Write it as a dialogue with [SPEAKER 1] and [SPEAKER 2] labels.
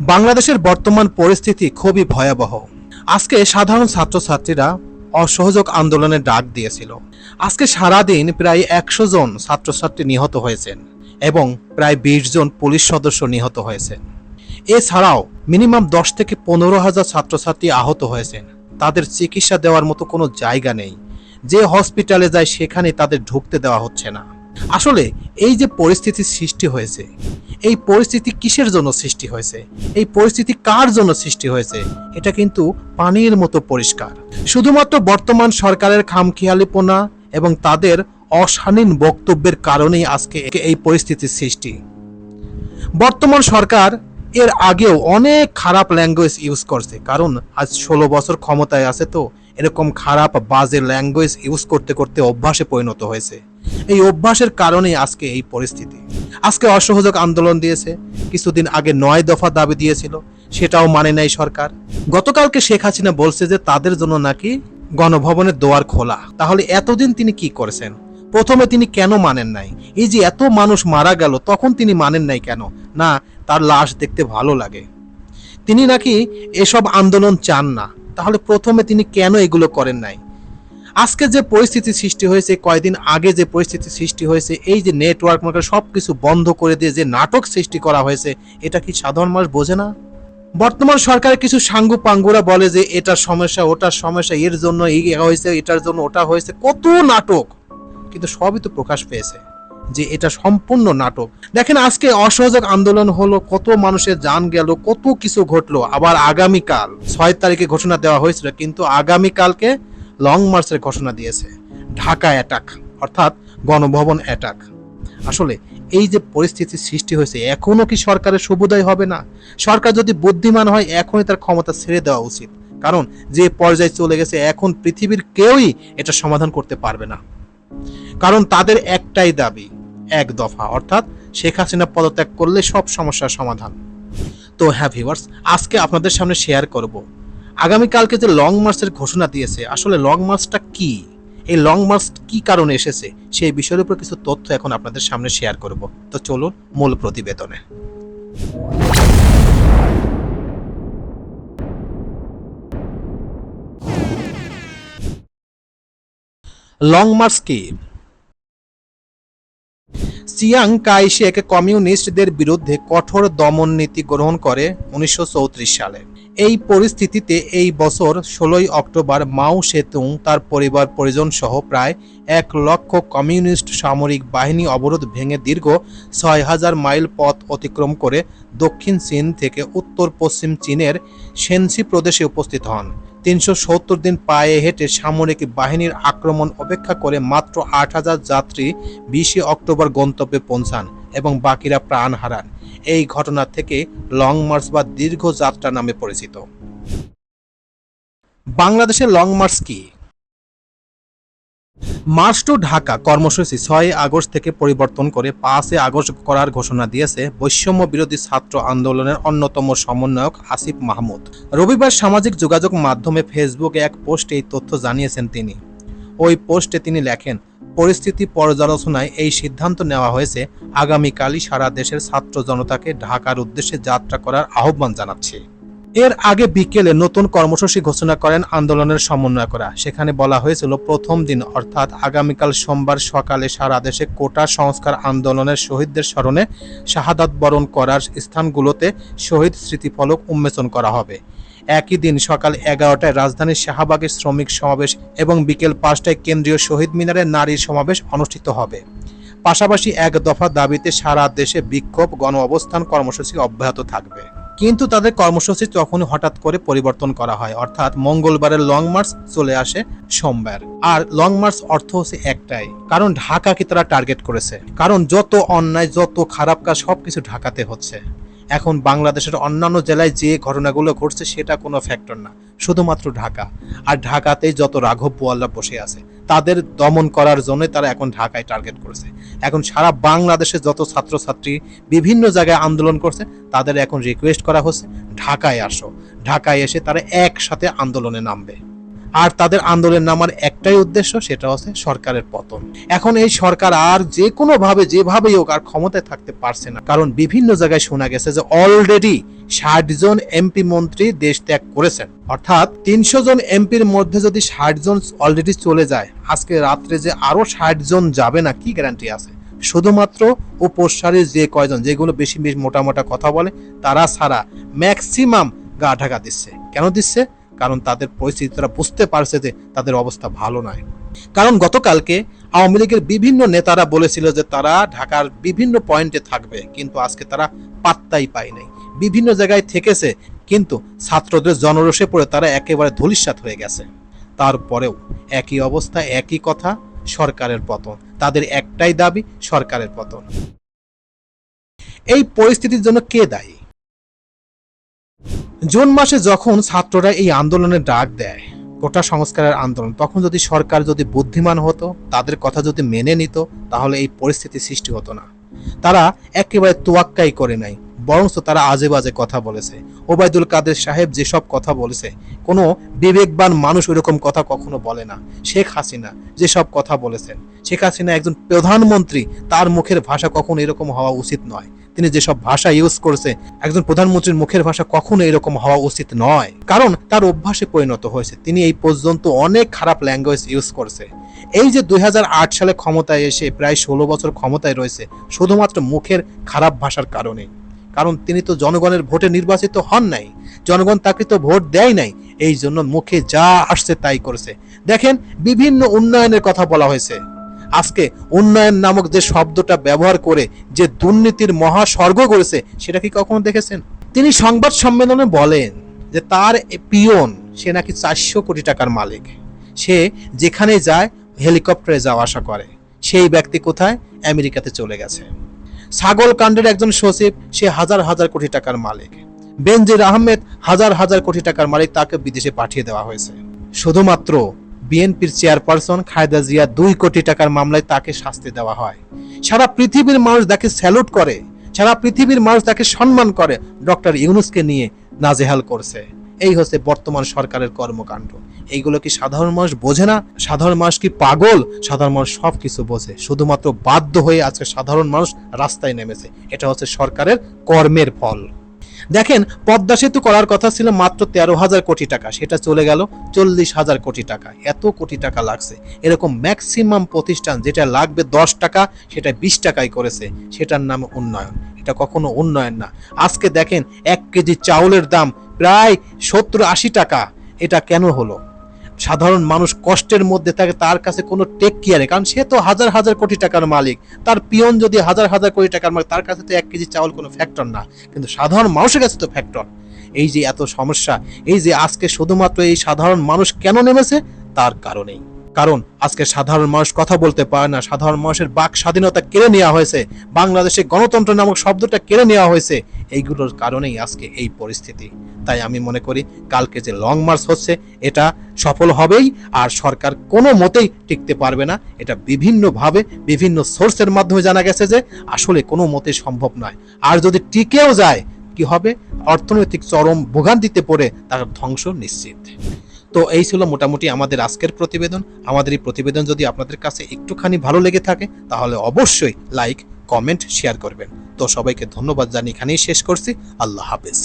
[SPEAKER 1] বাংলাদেশের বর্তমান পরিস্থিতি খুবই ভয়াবহ। আজকে সাধারণ ছাত্রছাত্রীরা অসহযোগ আন্দোলনের ডাক দিয়েছিল। আজকে সারাদিন প্রায় একশো জন ছাত্রছাত্রী নিহত হয়েছেন এবং প্রায় বিশ জন পুলিশ সদস্য নিহত হয়েছেন। এছাড়াও মিনিমাম দশ থেকে পনেরো হাজার ছাত্রছাত্রী আহত হয়েছেন। তাদের চিকিৎসা দেওয়ার মতো কোনো জায়গা নেই। যে হসপিটালে যায় সেখানে তাদের ঢুকতে দেওয়া হচ্ছে না। আসলে এই যে পরিস্থিতির সৃষ্টি হয়েছে, এই পরিস্থিতি কিসের জন্য সৃষ্টি হয়েছে, এই পরিস্থিতি কার জন্য সৃষ্টি হয়েছে, এটা কিন্তু পানির মতো পরিষ্কার। শুধুমাত্র বর্তমান সরকারের খামখেয়ালিপনা এবং তাদের অশালীন বক্তব্যের কারণেই আজকে এই পরিস্থিতির সৃষ্টি। বর্তমান সরকার এর আগেও অনেক খারাপ ল্যাঙ্গুয়েজ ইউজ করছে, কারণ আজ ষোলো বছর ক্ষমতায় আছে তো, এরকম খারাপ বাজে ল্যাঙ্গুয়েজ ইউজ করতে করতে অভ্যাসে পরিণত হয়েছে। এই অভ্যাসের কারণেই আজকে এই পরিস্থিতি। আজকে অসহযোগ আন্দোলন দিয়েছে, কিছুদিন আগে নয় দফা দাবি দিয়েছিল, সেটাও মানে নাই সরকার। গতকালকে শেখ হাসিনা বলছে যে তাদের জন্য নাকি গণভবনের দোয়ার খোলা। তাহলে এতদিন তিনি কি করেছেন? প্রথমে তিনি কেন মানেন নাই? এই যে এত মানুষ মারা গেল, তখন তিনি মানেন নাই কেন? না, তার লাশ দেখতে ভালো লাগে। তিনি নাকি এসব আন্দোলন চান না। তাহলে প্রথমে তিনি কেন এগুলো করেন নাই? আজকে যে পরিস্থিতি সৃষ্টি হয়েছে, কয়দিন আগে যে পরিস্থিতি সৃষ্টি হয়েছে, এই যে নেটওয়ার্ক মার্কেট সব কিছু বন্ধ করে দিয়ে যে নাটক সৃষ্টি করা হয়েছে, এটা কি সাধারণ মানুষ বোঝে না? বর্তমান সরকারের কিছু সাঙ্গু পাঙ্গুরা বলে যে এটার সমস্যা, ওটার সমস্যা, এর জন্য এই হয়েছে, এটার জন্য ওটা হয়েছে, কত নাটক। কিন্তু সবই তো প্রকাশ পেয়েছে যে এটা সম্পূর্ণ নাটক। দেখেন, আজকে অসহযোগ আন্দোলন হলো, কত মানুষের যান গেল, কত কিছু ঘটলো। আবার আগামীকাল, ছয় তারিখে ঘোষণা দেওয়া হয়েছিল, কিন্তু আগামীকালকে লং মার্চের ঘোষণা দিয়েছে, ঢাকা অ্যাটাক, অর্থাৎ গণভবন অ্যাটাক। আসলে এই যে পরিস্থিতির সৃষ্টি হয়েছে, এখনও কি সরকারের সুবিধাই হবে না? সরকার যদি বুদ্ধিমান হয়, এখনই তার ক্ষমতা ছেড়ে দেওয়া উচিত। কারণ যে পর্যায়ে চলে গেছে, এখন পৃথিবীর কেউই এটা সমাধান করতে পারবে না। কারণ তাদের একটাই দাবি, এক দফা, অর্থাৎ শেখ হাসিনা পদত্যাগ করলে সব সমস্যার সমাধান। তো হ্যাঁ ভিউয়ার্স আজকে আপনাদের সামনে শেয়ার করব। আগামীকালকে যে লং মার্চের ঘোষণা দিয়েছে, আসলে লং মার্চটা কি? এই লং মার্চ কি কারণে এসেছে? সেই বিষয়ের উপর কিছু তথ্য এখন আপনাদের সামনে শেয়ার করব। তো চলুন মূল প্রতিবেদনে। লং মার্চ কি? চিয়াং কাইশেক কমিউনিস্টদের বিরুদ্ধে কঠোর দমন নীতি গ্রহণ করে উনিশশো চৌত্রিশ সালে। এই পরিস্থিতিতে এই বছর ষোলোই অক্টোবর মাও সেতুং তার পরিবার পরিজন সহ প্রায় এক লক্ষ কমিউনিস্ট সামরিক বাহিনী অবরোধ ভেঙে দীর্ঘ ছয় হাজার মাইল পথ অতিক্রম করে দক্ষিণ চীন থেকে উত্তর পশ্চিম চীনের সেন্সি প্রদেশে উপস্থিত হন। তিনশো সত্তর দিন পায়ে হেঁটে সামরিক বাহিনীর আক্রমণ অপেক্ষা করে মাত্র আট হাজার যাত্রী বিশে অক্টোবর গন্তব্যে পৌঁছান এবং বাকিরা প্রাণ হারান। এই ঘটনা থেকে লং মার্চ বা দীর্ঘ যাত্রা নামে পরিচিত। বাংলাদেশের লং মার্চ কি? মার্চ টু ঢাকা কর্মসূচি ছয় আগস্ট থেকে পরিবর্তন করে পাঁচে আগস্ট করার ঘোষণা দিয়েছে বৈষম্য বিরোধী ছাত্র আন্দোলনের অন্যতম সমন্বয়ক আসিফ মাহমুদ। রবিবার সামাজিক যোগাযোগ মাধ্যমে ফেসবুকে এক পোস্টে এই তথ্য জানিয়েছেন তিনি। ওই পোস্টে তিনি লেখেন, পরিস্থিতি পর্যালোচনায় এই সিদ্ধান্ত নেওয়া হয়েছে। আগামীকালই সারা দেশের ছাত্র জনতাকে ঢাকার উদ্দেশ্যে যাত্রা করার আহ্বান জানাচ্ছে। এর আগে বিকেলে নতুন কর্মসূচি ঘোষণা করেন আন্দোলনের সমন্বয়করা। সেখানে বলা হয়েছিল, প্রথম দিন, অর্থাৎ আগামীকাল সোমবার সকালে সারা দেশে কোটা সংস্কার আন্দোলনের শহীদদের স্মরণে শাহাদাত বরণ করার স্থানগুলোতে শহীদ স্মৃতিফলক উন্মোচন করা হবে। একই দিন সকাল এগারোটায় রাজধানীর শাহবাগে শ্রমিক সমাবেশ এবং বিকেল পাঁচটায় কেন্দ্রীয় শহীদ মিনারে নারী সমাবেশ অনুষ্ঠিত হবে। পাশাপাশি এক দফা দাবিতে সারা দেশে বিক্ষোভ গণ অবস্থান কর্মসূচি অব্যাহত থাকবে। কিন্তু তাদের কর্মসূচি তখন হঠাৎ করে পরিবর্তন করা হয়। অর্থাৎ মঙ্গলবারের লং মার্চ চলে আসে সোমবার। আর লং মার্চ অর্থ হচ্ছে একটাই, কারণ ঢাকাকে তারা টার্গেট করেছে। কারণ যত অন্যায়, যত খারাপ কাজ সবকিছু ঢাকাতে হচ্ছে। এখন বাংলাদেশের অন্যান্য জেলায় যে ঘটনাগুলো ঘটছে সেটা কোনো ফ্যাক্টর না, শুধুমাত্র ঢাকা। আর ঢাকাতেই যত রাঘব বোয়ালরা বসে আছে তাদের দমন করার জন্য তারা এখন ঢাকায় টার্গেট করেছে। এখন সারা বাংলাদেশে যত ছাত্রছাত্রী বিভিন্ন জায়গায় আন্দোলন করছে, তাদের এখন রিকোয়েস্ট করা হচ্ছে, ঢাকায় আসো। ঢাকায় এসে তারা একসাথে আন্দোলনে নামবে। আর তাদের আন্দোলন নামার একটাই উদ্দেশ্য সেটা হচ্ছে সরকারের পতন। এখন এই সরকার আর যে কোনো ভাবে যেভাবেই হোক আর ক্ষমতায় থাকতে পারছে না। কারণ বিভিন্ন জায়গায় শোনা গেছে যে অলরেডি ষাট জন এমপি মন্ত্রী দেশ ত্যাগ করেছেন। অর্থাৎ তিনশো জন এমপির মধ্যে যদি ষাট জন অলরেডি চলে যায়, আজকে রাত্রে যে আরও ষাট জন যাবে না, কি গ্যারান্টি আছে? শুধুমাত্র উপর সারির যে কয়জন, যেগুলো বেশি বেশি মোটা মোটা কথা বলে, তারা ছাড়া ম্যাক্সিমাম গা ঢাকা দিচ্ছে। কেন দিচ্ছে? কারণ তাদের পরিস্থিতি তারা বুঝতে পারছে যে তাদের অবস্থা ভালো নয়। কারণ গতকালকে আওয়ামী লীগের বিভিন্ন নেতারা বলেছিল যে তারা ঢাকার বিভিন্ন পয়েন্টে থাকবে, কিন্তু আজকে তারা পাত্তাই পায় নাই বিভিন্ন জায়গায় থেকেছে, কিন্তু ছাত্রদের জনরসে পড়ে তারা একেবারে ধূলিসাৎ হয়ে গেছে। তারপরেও একই অবস্থা, একই কথা, সরকারের পতন। তাদের একটাই দাবি, সরকারের পতন। এই পরিস্থিতির জন্য কে দায়ী? জুন মাসে যখন ছাত্ররা এই আন্দোলনের ডাক দেয়, কোটা সংস্কারের আন্দোলন, তখন যদি সরকার যদি বুদ্ধিমান হতো, তাদের কথা যদি মেনে নিত, তাহলে এই পরিস্থিতি সৃষ্টি হতো না। তারা একেবারে তোয়াক্কাই করে নাই। বরঞ্চ তারা আজে বাজে কথা বলেছে। ওবায়দুল কাদের সাহেব যেসব কথা বলেছে, কোনো বিবেকবান মানুষ ওইরকম কথা কখনো বলে না। শেখ হাসিনা যেসব কথা বলেছেন, শেখ হাসিনা একজন প্রধানমন্ত্রী, তার মুখের ভাষা কখনো এরকম হওয়া উচিত নয়। তিনি যেসব ভাষা ইউজ করছে, একজন প্রধানমন্ত্রীর মুখের ভাষা কখনো এরকম হওয়া উচিত নয়। কারণ তার অভ্যাসে পরিণত হয়েছে। তিনি এই পর্যন্ত অনেক খারাপ ল্যাঙ্গুয়েজ ইউজ করছে। এই যে দুই হাজার আট সালে ক্ষমতায় এসে, প্রায় ষোলো বছর ক্ষমতায় রয়েছে, শুধুমাত্র মুখের খারাপ ভাষার কারণে। কারণ তিনি তো জনগণের ভোটে নির্বাচিত হন নাই। জনগণ তাকে তো ভোট দেয় নাই। এই জন্য মুখে যা আসছে তাই করেছে। দেখেন, বিভিন্ন উন্নয়নের কথা বলা হয়েছে। আজকে উন্নয়ন নামক যে শব্দটা ব্যবহার করে যে দুর্নীতির মহাস্বর্গ করেছে, সেটা কি কখনো দেখেছেন? তিনি সংবাদ সম্মেলনে বলেন যে তার পিয়ন, সে নাকি চারশো কোটি টাকার মালিক। সে যেখানে যায়, হেলিকপ্টারে যাওয়া আসা করে। সেই ব্যক্তি কোথায়? আমেরিকাতে চলে গেছে। ছাগল কাণ্ডের একজন সচিব, সে হাজার হাজার কোটি টাকার মালিক। বেনজির আহমেদ হাজার হাজার কোটি টাকার মালিক তাকে বিদেশে পাঠিয়ে দেওয়া হয়েছে। শুধুমাত্র বিএনপির চেয়ারপারসন খায়দা জিয়া দুই কোটি টাকার মামলায় তাকে শাস্তি দেওয়া হয়। সারা পৃথিবীর মানুষ তাকে স্যালুট করে, সারা পৃথিবীর মানুষ তাকে সম্মান করে, ডক্টর ইউনুসকে নিয়ে নাজেহাল করছে। এই হচ্ছে বর্তমান সরকারের কর্মকাণ্ড। এইগুলো কি সাধারণ মানুষ বোঝে না? সাধারণ মানুষ কি পাগল? সাধারণ মানুষ সব কিছু বোঝে। শুধুমাত্র বাধ্য হয়ে আজকে সাধারণ মানুষ রাস্তায় নেমেছে। এটা হচ্ছে সরকারের কর্মের ফল। দেখেন, পদ্মা সেতু করার কথা ছিল মাত্র তেরো হাজার কোটি টাকা। সেটা চলে গেল চল্লিশ হাজার কোটি টাকা। এত কোটি টাকা লাগছে। এরকম ম্যাক্সিমাম প্রতিষ্ঠান যেটা লাগবে দশ টাকা, সেটা বিশ টাকায় করেছে। সেটার নাম উন্নয়ন। এটা কখনো উন্নয়ন না। আজকে দেখেন, এক কেজি চাউলের দাম প্রায় সত্তর আশি টাকা এটা কেন হলো? সাধারণ মানুষ কষ্টের মধ্যে থাকে তার কাছে কোনো টেক কেয়ারে কারণ সে তো হাজার হাজার কোটি টাকার মালিক। তার পিয়ন যদি হাজার হাজার কোটি টাকার মালিক, তার কাছে তো এক কেজি চাউল কোনো ফ্যাক্টর না। কিন্তু সাধারণ মানুষের কাছে তো ফ্যাক্টর এই যে এত সমস্যা, এই যে আজকে শুধুমাত্র এই সাধারণ মানুষ কেন নেমেছে? তার কারণেই। কারণ আজকে সাধারণ মানুষ কথা বলতে পারে না। সাধারণ মানুষের বাক স্বাধীনতা কেড়ে নেওয়া হয়েছে। বাংলাদেশে গণতন্ত্র নামক শব্দটা কেড়ে নেওয়া হয়েছে। এইগুলোর কারণেই আজকে এই পরিস্থিতি। তাই আমি মনে করি, কালকে যে লং মার্চ হচ্ছে, এটা সফল হবেই আর সরকার কোনো মতেই টিকতে পারবে না। এটা বিভিন্নভাবে, বিভিন্ন সোর্সের মাধ্যমে জানা গেছে যে, আসলে কোনো মতে সম্ভব নয়। আর যদি টিকেও যায়, কি হবে? অর্থনৈতিক চরম ভোগান্তিতে পড়ে তার ধ্বংস নিশ্চিত। তো এই ছিল মোটামুটি আমাদের আজকের প্রতিবেদন। আমাদের এই প্রতিবেদন যদি আপনাদের কাছে একটুখানি ভালো লেগে থাকে, তাহলে অবশ্যই লাইক কমেন্ট শেয়ার করবেন। তো সবাইকে ধন্যবাদ জানিয়ে এখানেই শেষ করছি। আল্লাহ হাফেজ।